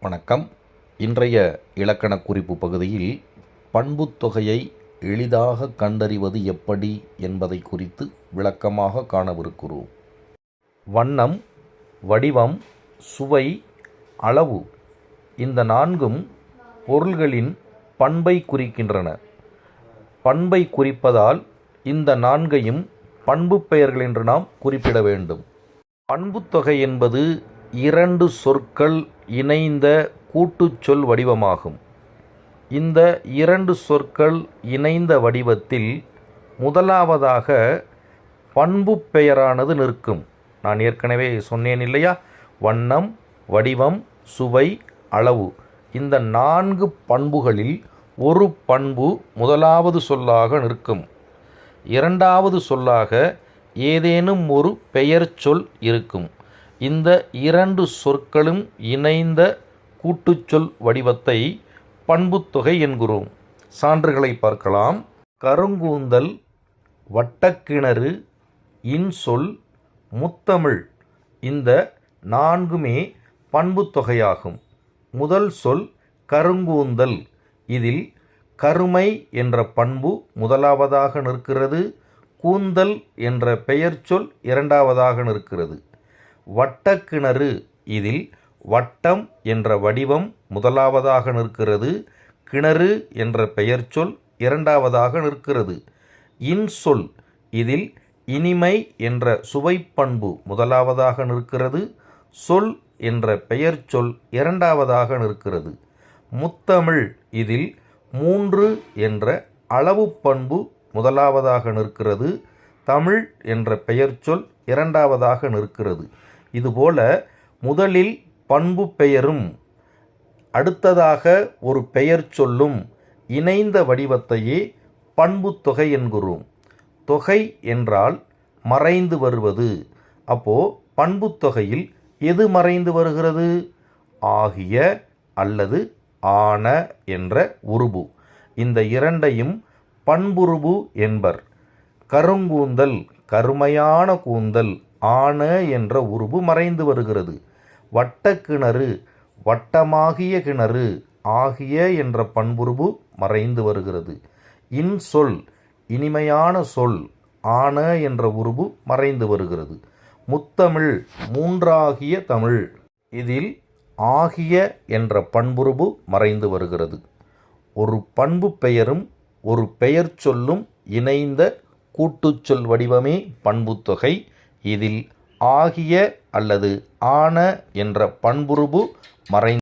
வணக்கம். இன்றைய இலக்கண குறிப்பு பகுதியில் பண்புத்தொகையை எளிதாக கண்டறிவது எப்படி என்பதை குறித்து விளக்கமாக காணவிருக்கிறோம். வண்ணம் வடிவம் சுவை அளவு இந்த நான்கும் பொருள்களின் பண்பை குறிக்கின்றன. பண்பை குறிப்பதால் இந்த நான்கையும் பண்பு பெயர்கள் என்று நாம் குறிப்பிட வேண்டும். பண்புத்தொகை என்பது இரண்டு சொற்கள் இணைந்த கூட்டுச் சொல் வடிவமாகும். இந்த இரண்டு சொற்கள் இணைந்த வடிவத்தில் முதலாவதாக பண்பு பெயரானது நிற்கும். நான் ஏற்கனவே சொன்னேன் இல்லையா? வண்ணம் வடிவம் சுவை அளவு. இந்த நான்கு பண்புகளில் ஒரு பண்பு முதலாவது சொல்லாக நிற்கும். இரண்டாவது சொல்லாக ஏதேனும் ஒரு பெயர் சொல் இருக்கும். இந்த இரண்டு சொற்களும் இணைந்த கூட்டுச்சொல் வடிவத்தை பண்புத்தொகை என்கிறோம். சான்றுகளை பார்க்கலாம். கருங்கூந்தல் வட்டக்கிணறு இன்சொல் முத்தமிழ் இந்த நான்குமே பண்புத்தொகையாகும். முதல் சொல் கருங்கூந்தல். இதில் கருமை என்ற பண்பு முதலாவதாக நிற்கிறது. கூந்தல் என்ற பெயர்ச்சொல் இரண்டாவதாக நிற்கிறது. வட்டக்கிணறு. இதில் வட்டம் என்ற வடிவம் முதலாவதாக நிற்கிறது. கிணறு என்ற பெயர்ச்சொல் இரண்டாவதாக நிற்கிறது. இன்சொல் இதில் இனிமை என்ற சுவைப்பண்பு முதலாவதாக நிற்கிறது. சொல் என்ற பெயர்ச்சொல் இரண்டாவதாக நிற்கிறது. முத்தமிழ் இதில் மூன்று என்ற அளவு பண்பு முதலாவதாக நிற்கிறது. தமிழ் என்ற பெயர்ச்சொல் இரண்டாவதாக நிற்கிறது. இதுபோல முதலில் பண்பு பெயரும் அடுத்ததாக ஒரு பெயர் சொல்லும் இணைந்த வடிவத்தையே பண்பு தொகை என்கிறோம். தொகை என்றால் மறைந்து வருவது. அப்போ பண்பு தொகையில் எது மறைந்து வருகிறது? ஆகிய அல்லது ஆன என்ற உருபு. இந்த இரண்டையும் பண்புருபு என்பர். கருங்கூந்தல் கருமையான கூந்தல் ஆன என்ற உருபு மறைந்து வருகிறது. வட்டக்கிணறு வட்டமாகிய கிணறு ஆகிய என்ற பண்புருபு மறைந்து வருகிறது. இன்சொல் இனிமையான சொல் ஆன என்ற உருபு மறைந்து வருகிறது. முத்தமிழ் மூன்றாகிய தமிழ். இதில் ஆகிய என்ற பண்புருபு மறைந்து வருகிறது. ஒரு பண்பு பெயரும் ஒரு பெயர் சொல்லும் இணைந்த கூட்டுச்சொல் வடிவமே பண்புத்தொகை இதில் ஆகிய அல்லது ஆன என்ற பண்புருபு மறை